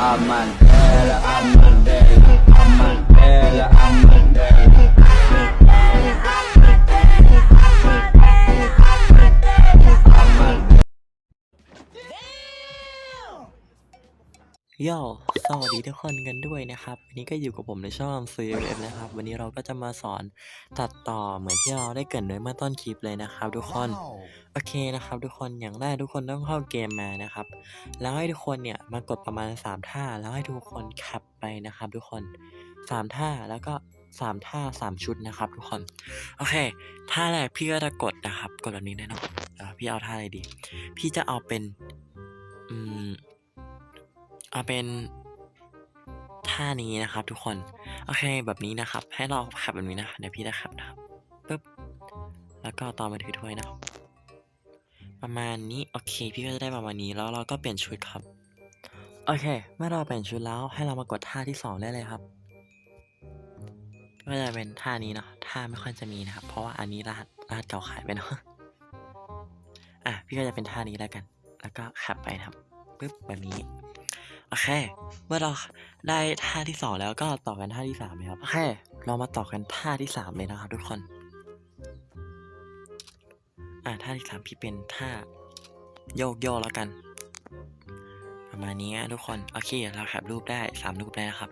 Amandela, Amandela, Amandela, Amandela. โย่สวัสดีทุกคนกันด้วยนะครับ วันนี้ก็อยู่กับผมในช่อง CFF นะครับ วันนี้เราก็จะมาสอนตัดต่อเหมือนที่เราได้เกรินไว้เมื่อต้นคลิปเลยนะครับ ทุกคน โอเคนะครับ ทุกคน อย่างแรกทุกคนต้องเข้าเกมมานะครับ แล้วให้ทุกคนเนี่ยมากดประมาณ 3 ท่า แล้วให้ทุกคนแคปไปนะครับ ทุกคน 3 ท่า แล้วก็3ท่า3ชุดนะครับ ทุกคน โอเค ท่าแรกพี่ก็จะกดนะครับ กดแบบนี้แน่นอนแล้วพี่เอาท่าอะไรดี พี่จะเอาเป็น อืม เอาเป็นท่านี้นะครับ ทุกคน โอเคแบบนี้นะครับ ให้เราขับแบบนี้นะเดี๋ยวพี่จะขับนะครับปึ๊บแล้วก็ต่อมาถือถ้วยนะครับประมาณนี้โอเค พี่ก็จะได้ประมาณนี้แล้วเราก็เปลี่ยนชุดครับ โอเค เมื่อเราเปลี่ยนชุดแล้วให้เรามากดท่าที่สองได้เลยครับก็จะเป็นท่านี้เนาะท่าไม่ค่อยจะมีนะครับ เพราะว่าอันนี้รหัสรหัสเก่าขายไปเนาะอะพี่ก็จะเป็นท่านี้แล้วกัน แล้วก็ขับไปครับปึ๊บแบบนี้ โอเค เมื่อเราได้ท่าที่สองแล้วก็ต่อกันท่าที่สามเลยครับโอเค เรามาต่อกันท่าที่สามเลยนะครับ ทุกคน อ่าท่าที่สามพี่เป็นท่าโยกโยกแล้วกัน ประมาณนี้ทุกคนโอเคเราแคปรูปได้สามรูปแล้นะครับ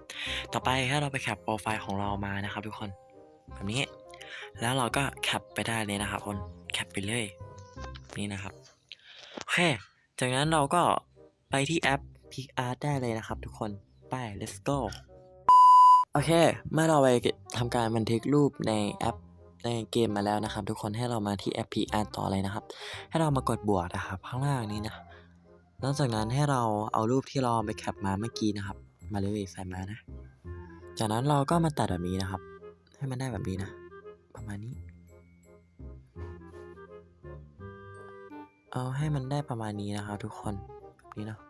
ต่อไปถ้าเราไปแคปโปรไฟล์ของเรามานะครับ ทุกคนแบบนี้ แล้วเราก็แคปไปได้เลยนะครับคนแคปไปเลยนี่นะครับโอเคจากนั้นเราก็ไปที่แอป PicArt ได้เลยนะครับทุกคนไป let's go โอเค เมื่อเราไปทำการบันทึกรูปในแอปในเกมมาแล้วนะครับ ทุกคนให้เรามาที่แอป PicArt ต่อเลยนะครับ ให้เรามากดบวกนะครับข้างล่างนี้นะหลังจากนั้นให้เราเอารูปที่เราไปแคปมาเมื่อกี้นะครับ มาเลยใส่มานะ จากนั้นเราก็มาตัดแบบนี้นะครับ ให้มันได้แบบนี้นะ ประมาณนี้ เอาให้มันได้ประมาณนี้นะครับ ทุกคนแบบนี้เนาะ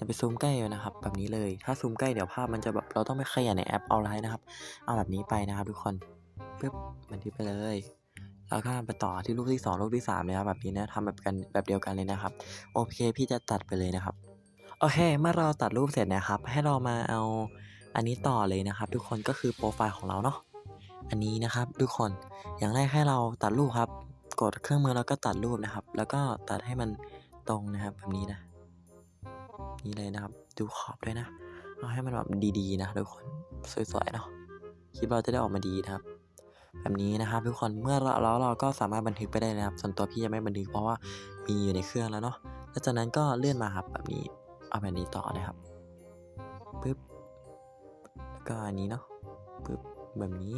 อย่าไปซูมใกล้เลยนะครับ แบบนี้เลย ถ้าซูมใกล้เดี๋ยวภาพมันจะแบบเราต้องไปขยันในแอปเอาไลน์นะครับ เอาแบบนี้ไปนะครับ ทุกคนปึ๊บบันทึกไปเลยแล้วก็ไปต่อที่รูปที่สองรูปที่สามเลยครับแบบนี้นะทำแบบกันแบบเดียวกันเลยนะครับ โอเค พี่จะตัดไปเลยนะครับ โอเค เมื่อเราตัดรูปเสร็จนะครับ ให้เรามาเอาอันนี้ต่อเลยนะครับ ทุกคนก็คือโปรไฟล์ของเราเนาะอันนี้นะครับ ทุกคนอย่างแรกให้เราตัดรูปครับ กดเครื่องมือแล้วก็ตัดรูปนะครับ แล้วก็ตัดให้มันตรงนะครับแบบนี้นะ นี่เลยนะครับ ดูขอบด้วยนะ เอาให้มันแบบดีๆนะทุกคน สวยๆเนาะคลิปเราจะได้ออกมาดีนะครับ แบบนี้นะครับทุกคนเมื่อเราแล้วเราก็สามารถบันทึกไปได้เลยครับ ส่วนตัวพี่ยังไม่บันทึกเพราะว่ามีอยู่ในเครื่องแล้วเนาะแล้วจากนั้นก็เลื่อนมาครับแบบนี้เอาแบบนี้ต่อนะครับปึ๊บแล้วก็อันนี้เนาะปึ๊บแบบนี้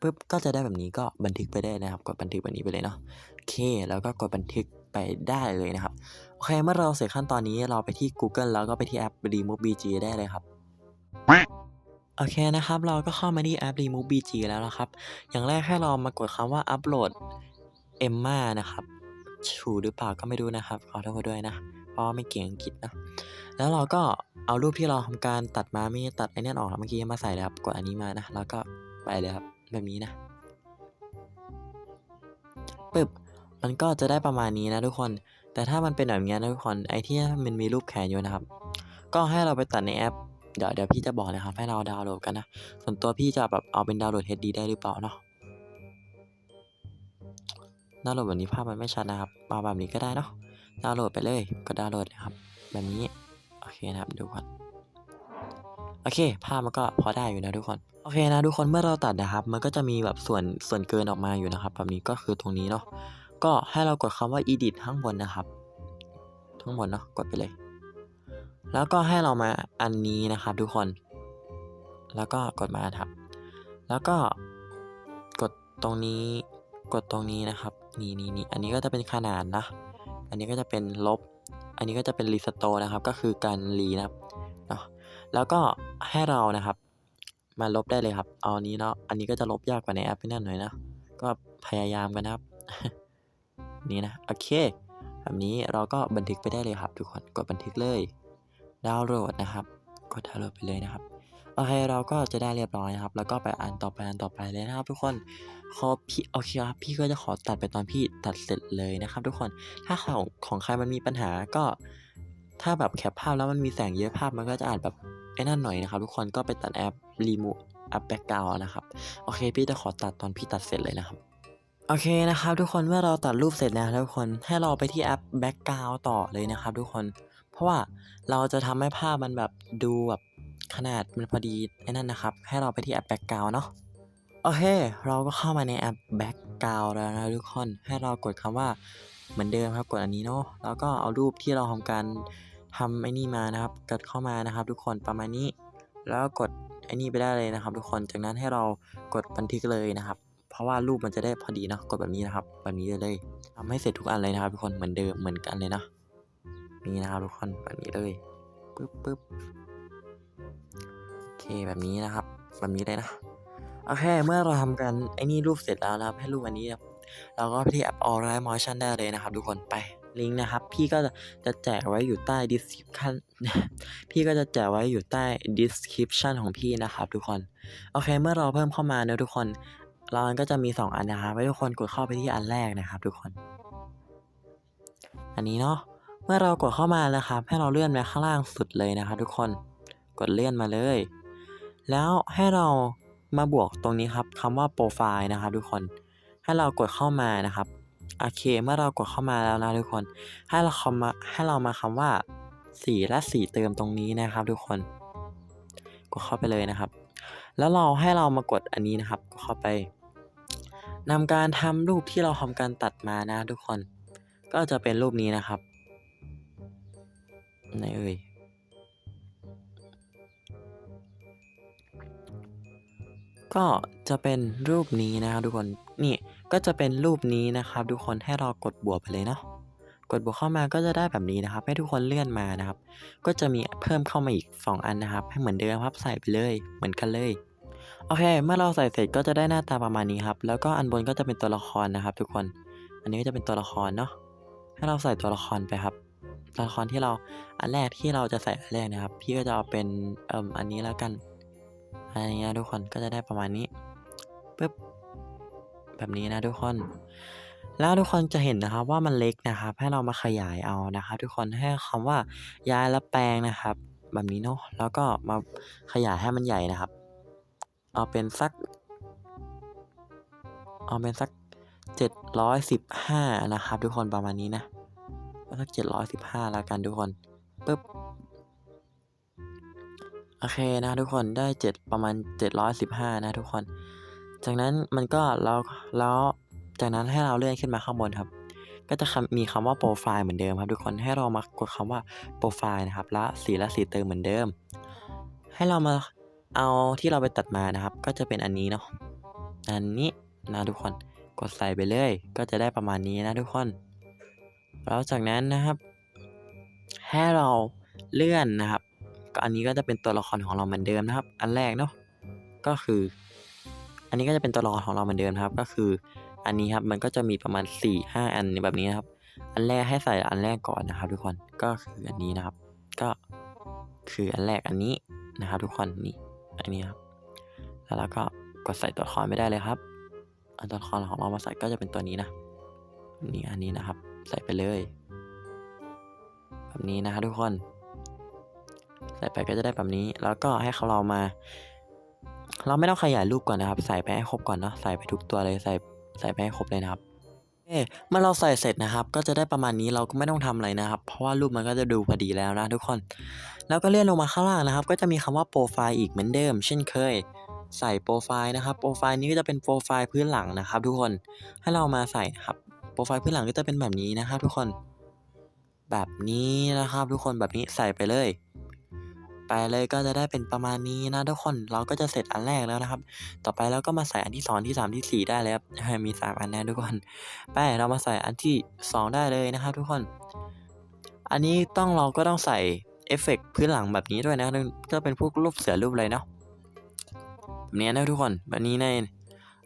ปึ๊บก็จะได้แบบนี้ก็บันทึกไปได้นะครับ กดบันทึกแบบนี้ไปเลยเนาะโอเค แล้วก็กดบันทึก ไปได้เลยนะครับโอเคเมื่อเราเสร็จขั้นตอนนี้เราไปที่ Google แล้วก็ไปที่แอป Remove BG ได้เลยครับโอเคนะครับ เราก็เข้ามาที่แอป Remove BG แล้วนะครับ อย่างแรกให้เรามากดคำว่า Upload Emma นะครับชูหรือเปล่าก็ไม่รู้นะครับขอโทษด้วยนะเพราะไม่เก่งอังกฤษนะแล้วเราก็เอารูปที่เราทำการตัดมาไม่ตัดไอ้นี่ออกเมื่อกี้มาใส่เลยครับกดอันนี้มานะแล้วก็ไปเลยครับแบบนี้นะปึ๊บ มันก็จะได้ประมาณนี้นะทุกคน แต่ถ้ามันเป็นแบบนี้นะทุกคนไอ้ที่มันมีรูปแขนอยู่นะครับ ก็ให้เราไปตัดในแอปเดี๋ยวเดี๋ยวพี่จะบอกนะครับให้เราดาวน์โหลดกันนะส่วนตัวพี่จะแบบเอาเป็นดาวน์โหลด HD ได้หรือเปล่าเนาะดาวน์โหลดแบบนี้ภาพมันไม่ชัดนะครับเอาแบบนี้ก็ได้เนาะดาวน์โหลดไปเลยก็ดาวน์โหลดนะครับ แบบนี้โอเคนะครับดูก่อนโอเค ภาพมันก็พอได้อยู่นะทุกคนโอเคนะทุกคนเมื่อเราตัดนะครับ มันก็จะมีแบบส่วนส่วนเกินออกมาอยู่นะครับ แบบนี้ก็คือตรงนี้เนาะ ก็ให้เรากดคำว่า edit ข้างบนนะครับ ทั้งหมดเนาะกดไปเลย แล้วก็ให้เรามาอันนี้นะครับทุกคน แล้วก็กดมาครับ แล้วก็กดตรงนี้กดตรงนี้นะครับนี่นี่นี่อันนี้ก็จะเป็นขนาดนะ อันนี้ก็จะเป็นลบ อันนี้ก็จะเป็นรีสโตนะครับ ก็คือการรีนะครับเนาะแล้วก็ให้เรานะครับ มาลบได้เลยครับ เอาอันนี้เนาะอันนี้ก็จะลบยากกว่าในแอปนิดหน่อยนะ ก็พยายามกันนะครับ นี่นะ โอเคแบบนี้เราก็บันทึกไปได้เลยครับ ทุกคน กดบันทึกเลย ดาวน์โหลดนะครับ กดดาวน์โหลดไปเลยนะครับ โอเค เราก็จะได้เรียบร้อยนะครับ แล้วก็ไปอ่านต่อไปอ่านต่อไปเลยนะครับ ทุกคน ขอพี่โอเคครับ พี่ก็จะขอตัดไปตอนพี่ตัดเสร็จเลยนะครับ ทุกคน ถ้าของของใครมันมีปัญหาก็ ถ้าแบบแคปภาพแล้วมันมีแสงเยอะภาพมันก็จะอาจแบบไอ้นั่นหน่อยนะครับ ทุกคน ก็ไปตัดแอปรีมูแอปแบ็กกราวนะครับ โอเค พี่จะขอตัดตอนพี่ตัดเสร็จเลยนะครับ โอเคนะครับทุกคนเมื่อเราตัดรูปเสร็จแล้วทุกคนให้เราไปที่แอปแบ็กกราวต่อเลยนะครับทุกคน เพราะว่าเราจะทำให้ภาพมันแบบดูแบบขนาดมันพอดีไอ้นั่นนะครับ ให้เราไปที่แอปแบ็กกราวเนาะโอเค เราก็เข้ามาในแอปแบ็กกราวแล้วนะทุกคน ให้เรากดคำว่าเหมือนเดิมครับกดอันนี้เนาะแล้วก็เอารูปที่เราทำการทำไอ้นี่มานะครับกดเข้ามานะครับ ทุกคนประมาณนี้ แล้วกดไอ้นี่ไปได้เลยนะครับ ทุกคนจากนั้นให้เรากดบันทึกเลยนะครับ เพราะว่ารูปมันจะได้พอดีนะกดแบบนี้นะครับ แบบนี้เลยทำให้เสร็จทุกอันเลยนะครับทุกคนเหมือนเดิมเหมือนกันเลยนะนี่นะครับทุกคนแบบนี้เลยปึ๊บปึ๊บโอเคแบบนี้นะครับ แบบนี้เลยนะโอเคเมื่อเราทำกันไอ้นี่รูปเสร็จแล้วนะครับให้รูปอันนี้นะครับเราก็ไปที่แอป Alright Motion ได้เลยนะครับ ทุกคนไปลิงก์นะครับ พี่ก็จะแจกไว้อยู่ใต้ description พี่ก็จะแจกไว้อยู่ใต้ description ของพี่นะครับ ทุกคน โอเค เมื่อเราเพิ่มเข้ามาเนอะทุกคน เราก็จะมี 2 อันนะครับให้ทุกคนกดเข้าไปที่อันแรกนะครับ ทุกคน อันนี้เนาะเมื่อเรากดเข้ามาแล้วครับ ให้เราเลื่อนไปข้างล่างสุดเลยนะครับ ทุกคนกดเลื่อนมาเลย แล้วให้เรามาบวกตรงนี้ครับคำว่าโปรไฟล์นะครับ ทุกคน ให้เรากดเข้ามานะครับโอเคเมื่อเรากดเข้ามาแล้วนะทุกคน ให้เราคำมาให้เรามาคำว่าสีและสีเติมตรงนี้นะครับ ทุกคน กดเข้าไปเลยนะครับ แล้วเราให้เรามากดอันนี้นะครับเข้าไปนำการทำรูปที่เราทำการตัดมานะทุกคน ก็จะเป็นรูปนี้นะครับไหนเอ่ยก็จะเป็นรูปนี้นะครับทุกคนนี่ก็จะเป็นรูปนี้นะครับทุกคนให้เรากดบวกไปเลยเนาะกดบวกเข้ามาก็จะได้แบบนี้นะครับ ให้ทุกคนเลื่อนมานะครับ ก็จะมีเพิ่มเข้ามาอีก 2 อันนะครับ ให้เหมือนเดิมครับใส่ไปเลย เหมือนกันเลย โอเค เมื่อเราใส่เสร็จก็จะได้หน้าตาประมาณนี้ครับ แล้วก็อันบนก็จะเป็นตัวละครนะครับ ทุกคน อันนี้ก็จะเป็นตัวละครเนาะ ให้เราใส่ตัวละครไปครับ ตัวละครที่เราอันแรกที่เราจะใส่อันแรกนะครับ พี่ก็จะเอาเป็นเอ่มอันนี้แล้วกันอันนี้นะทุกคนก็จะได้ประมาณนี้ปึ๊บแบบนี้นะทุกคน แล้วทุกคนจะเห็นนะครับว่ามันเล็กนะครับ ให้เรามาขยายเอานะครับ ทุกคนให้คำว่าย้ายและแปลงนะครับ แบบนี้เนาะแล้วก็มาขยายให้มันใหญ่นะครับ เอาเป็นสัก เอาเป็นสักเจ็ดร้อยสิบห้านะครับ ทุกคนประมาณนี้นะเอาสักเจ็ดร้อยสิบห้าแล้วกันทุกคนปึ๊บโอเคนะทุกคนได้เจ็ดประมาณเจ็ดร้อยสิบห้านะทุกคน จากนั้นมันก็แล้วแล้วจากนั้นให้เราเลื่อนขึ้นมาข้างบนครับ ก็จะมีคำว่าโปรไฟล์เหมือนเดิมครับ ทุกคนให้เรามากดคำว่าโปรไฟล์นะครับและสีและสีเติมเหมือนเดิม ให้เรามา เอาที่เราไปตัดมานะครับ ก็จะเป็นอันนี้เนาะอันนี้นะทุกคนกดใส่ไปเลย ก็จะได้ประมาณนี้นะทุกคน แล้วจากนั้นนะครับ ให้เราเลื่อนนะครับก็อันนี้ก็จะเป็นตัวละครของเราเหมือนเดิมนะครับ อันแรกเนาะก็คือ อันนี้ก็จะเป็นตัวละครของเราเหมือนเดิมครับ ก็คือ อันนี้ครับมันก็จะมีประมาณ4ี่ห้าอันแบบนี้นะครับ อันแรกให้ใส่อันแรกก่อนนะครับ ทุกคนก็คืออันนี้นะครับ ก็คืออันแรกอันนี้นะครับ ทุกคนนี่ อันนี้ครับ แล้วเราก็กดใส่ตัวละครไม่ได้เลยครับเอาตัวละครของเรามาใส่ก็จะเป็นตัวนี้นะ นี่อันนี้นะครับ ใส่ไปเลย แบบนี้นะครับทุกคน ใส่ไปก็จะได้แบบนี้ แล้วก็ให้เขาเรามา เราไม่ต้องขยายรูปก่อนนะครับ ใส่ไปให้ครบก่อนเนาะ ใส่ไปทุกตัวเลย ใส่ใส่ไปให้ครบเลยนะครับ เอ๊ะเมื่อเราใส่เสร็จนะครับ ก็จะได้ประมาณนี้เราก็ไม่ต้องทำอะไรนะครับ เพราะว่ารูปมันก็จะดูพอดีแล้วนะทุกคน แล้วก็เลื่อนลงมาข้างล่างนะครับ ก็จะมีคำว่าโปรไฟล์อีกเหมือนเดิม เช่นเคย ใส่โปรไฟล์นะครับ โปรไฟล์นี้ก็จะเป็นโปรไฟล์พื้นหลังนะครับ ทุกคน ให้เรามาใส่ครับ โปรไฟล์พื้นหลังก็จะเป็นแบบนี้นะครับ ทุกคน แบบนี้นะครับ ทุกคนแบบนี้ใส่ไปเลย ไปเลยก็จะได้เป็นประมาณนี้นะทุกคนเราก็จะเสร็จอันแรกแล้วนะครับ ต่อไปเราก็มาใส่อันที่สองที่สามที่สี่ได้เลยครับมีสามอันแน่ทุกคนไปเรามาใส่อันที่สองได้เลยนะครับ ทุกคน อันนี้ต้องเราก็ต้องใส่เอฟเฟกต์พื้นหลังแบบนี้ด้วยนะก็เป็นพวกรูปเสือรูปอะไรเนาะแบบนี้นะทุกคนแบบนี้ใน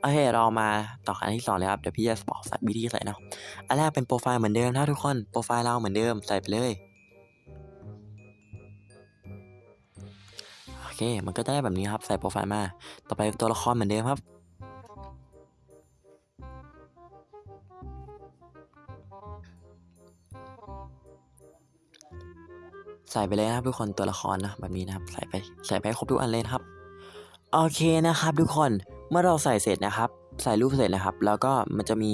โอเคเรามาต่ออันที่สองเลยครับเดี๋ยวพี่จะบอกใส่วิธีใส่เนาะอันแรกเป็นโปรไฟล์เหมือนเดิมนะทุกคนโปรไฟล์เราเหมือนเดิมใส่ไปเลย โอเค มันก็จะได้แบบนี้ครับ ใส่โปรไฟล์มา ต่อไปตัวละครเหมือนเดิมครับ ใส่ไปเลยนะครับทุกคนตัวละครนะแบบนี้นะครับ ใส่ไปใส่ไปครบทุกอันเลยครับ โอเคนะครับ ทุกคน เมื่อเราใส่เสร็จนะครับ ใส่รูปเสร็จนะครับ แล้วก็มันจะมี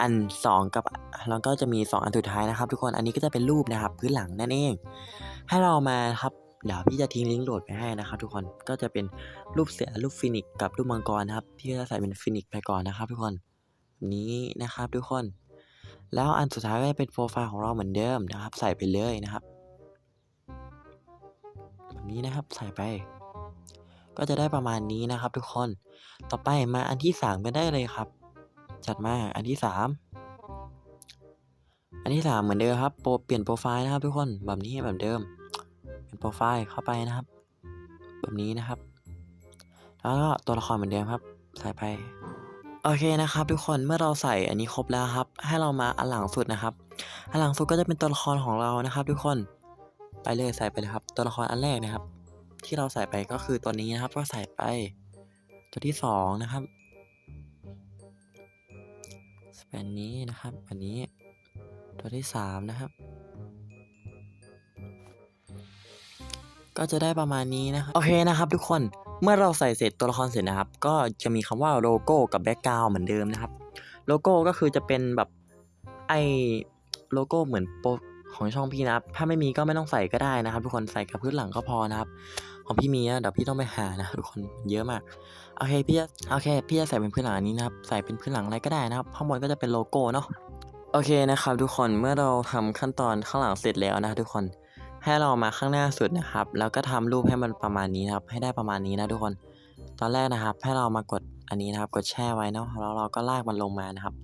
อัน 2 กับแล้วก็จะมี 2 อันสุดท้ายนะครับ ทุกคนอันนี้ก็จะเป็นรูปนะครับ พื้นหลังนั่นเอง ให้เรามาครับ เดี๋ยวพี่จะทิ้งลิงก์โหลดไปให้นะครับทุกคนก็จะเป็นรูปเสือรูปฟินิกกับรูปมังกรนะครับพี่จะใส่เป็นฟินิกไปก่อนนะครับ ทุกคนนี้นะครับทุกคน แล้วอันสุดท้ายก็จะเป็นโปรไฟล์ของเราเหมือนเดิมนะครับ ใส่ไปเลยนะครับแบบนี้นะครับใส่ไป ก็จะได้ประมาณนี้นะครับ ทุกคนต่อไปมาอันที่สามกันได้เลยครับ จัดมาอันที่สามอันที่สามเหมือนเดิมครับโปรเปลี่ยนโปรไฟล์นะครับ ทุกคนแบบนี้แบบเดิม เป็นโปรไฟล์เข้าไปนะครับ แบบนี้นะครับ แล้วก็ตัวละครเหมือนเดิมครับ ใส่ไป โอเคนะครับทุกคนเมื่อเราใส่อันนี้ครบแล้วครับ ให้เรามาอันหลังสุดนะครับ อันหลังสุดก็จะเป็นตัวละครของเรานะครับ ทุกคนไปเลยใส่ไปเลยครับ ตัวละครอันแรกนะครับ ที่เราใส่ไปก็คือตัวนี้นะครับ ก็ใส่ไป ตัวที่สองนะครับอันนี้นะครับ อันนี้ ตัวที่สามนะครับ ก็จะได้ประมาณนี้นะครับโอเคนะครับ ทุกคนเมื่อเราใส่เสร็จตัวละครเสร็จนะครับ ก็จะมีคำว่าโลโก้กับแบ็กกราวเหมือนเดิมนะครับ โลโก้ก็คือจะเป็นแบบไอโลโก้เหมือนโปรของช่องพี่นะครับ ถ้าไม่มีก็ไม่ต้องใส่ก็ได้นะครับ ทุกคนใส่กับพื้นหลังก็พอนะครับ ของพี่มีนะเดี๋ยวพี่ต้องไปหานะทุกคนเยอะมากโอเคพี่จะโอเคพี่จะใส่เป็นพื้นหลังนี้นะครับใส่เป็นพื้นหลังอะไรก็ได้นะครับข้างบนก็จะเป็นโลโก้เนาะโอเคนะครับ ทุกคนเมื่อเราทำขั้นตอนข้างหลังเสร็จแล้วนะครับทุกคน ให้เรามาข้างหน้าสุดนะครับ แล้วก็ทำรูปให้มันประมาณนี้นะครับให้ได้ประมาณนี้นะทุกคน ตอนแรกนะครับ ให้เรามากดอันนี้นะครับ กดแช่ไว้เนาะแล้วเราก็ลากมันลงมานะครับ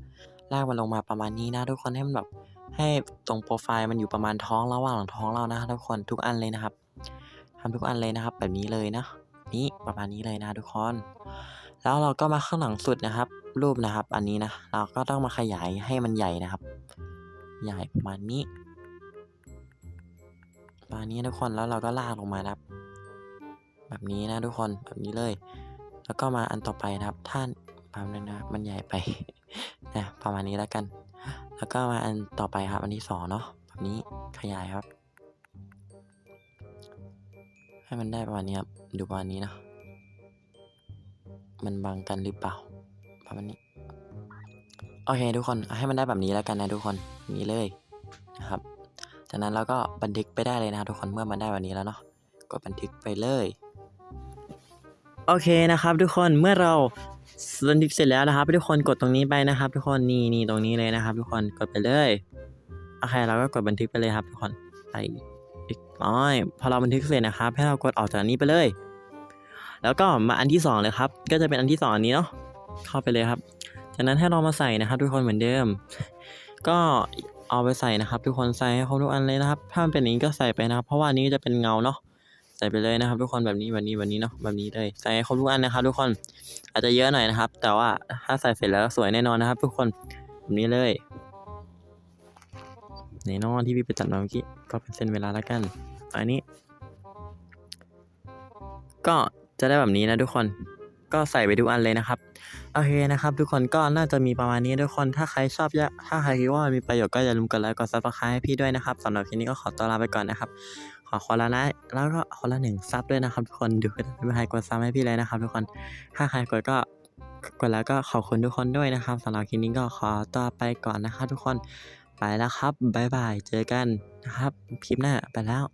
ลากมันลงมาประมาณนี้นะทุกคนให้มันแบบให้ตรงโปรไฟล์มันอยู่ประมาณท้องระหว่างท้องเรานะครับทุกคนทุกอันเลยนะครับทำทุกอันเลยนะครับ แบบนี้เลยนะนี่ประมาณนี้เลยนะทุกคน แล้วเราก็มาข้างหลังสุดนะครับ รูปนะครับ อันนี้นะเราก็ต้องมาขยายให้มันใหญ่นะครับ ใหญ่ประมาณนี้ ประมาณนี้ทุกคนแล้วเราก็ลากลงมาครับ แบบนี้นะทุกคนแบบนี้เลย แล้วก็มาอันต่อไปนะครับท่านประมนั้นะมันใหญ่ไปนะประมาณนี้แล้วกัน แล้วก็มาอันต่อไปครับ อันที่สองเนาะแบบนี้ขยายครับ ให้มันได้ประมาณนี้ครับดูประมาณนี้เนาะมันบังกันหรือเปล่าประมาณนี้โอเคทุกคนให้มันได้แบบนี้แล้วกันนะทุกคนนี้เลยนะครับ จากนั้นเราก็บันทึกไปได้เลยนะทุกคนเมื่อมันได้แบบนี้แล้วเนาะกดบันทึกไปเลย โอเคนะครับ ทุกคนเมื่อเราบันทึกเสร็จแล้วนะครับ ทุกคนกดตรงนี้ไปนะครับ ทุกคนนี่นี่ตรงนี้เลยนะครับ ทุกคนกดไปเลยโอเคเราก็กดบันทึกไปเลยครับ ทุกคนไปอีกน้อยพอเราบันทึกเสร็จนะครับ ให้เรากดออกจากนี้ไปเลย แล้วก็มาอันที่สองเลยครับ ก็จะเป็นอันที่สองอันนี้เนาะเข้าไปเลยครับ จากนั้นให้เรามาใส่นะครับ ทุกคนเหมือนเดิม ก็ เอาไปใส่นะครับ ทุกคนใส่ให้ครบทุกอันเลยนะครับ ถ้ามันเป็นอย่างนี้ก็ใส่ไปนะครับ เพราะว่านนี้จะเป็นเงาเนาะใส่ไปเลยนะครับ ทุกคนแบบนี้แบบนี้แบบนี้เนาะแบบนี้เลยใส่ให้ครบทุกอันนะครับ ทุกคนอาจจะเยอะหน่อยนะครับ แต่ว่าถ้าใส่เสร็จแล้วสวยแน่นอนนะครับ ทุกคนแบบนี้เลยแน่นอนที่พี่ไปจัดมาเมื่อกี้ก็เป็นเส้นเวลาแล้วกันอันนี้ ก็จะได้แบบนี้นะทุกคน ก็ใส่ไปทุกอันเลยนะครับ โอเคนะครับ ทุกคนก็น่าจะมีประมาณนี้ทุกคนถ้าใครชอบยะถ้าใครคิดว่ามันมีประโยชน์ก็อย่าลืมกดไลค์กดซับสไครต์ให้พี่ด้วยนะครับสำหรับคลิปนี้ก็ขอตัวลาไปก่อนนะครับ ขอคนละนะแล้วก็คนละหนึ่งซับด้วยนะครับทุกคนดูไม่ให้กดซับให้พี่เลยนะครับ ทุกคนถ้าใครกดก็กดแล้วก็ขอบคุณทุกคนด้วยนะครับสำหรับคลิปนี้ก็ขอตัวไปก่อนนะครับ ทุกคนไปแล้วครับบ๊ายบายเจอกันนะครับคลิปหน้าไปแล้ว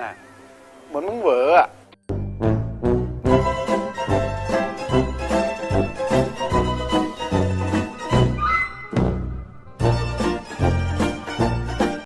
น่ะเหมือนมึงเหวออะ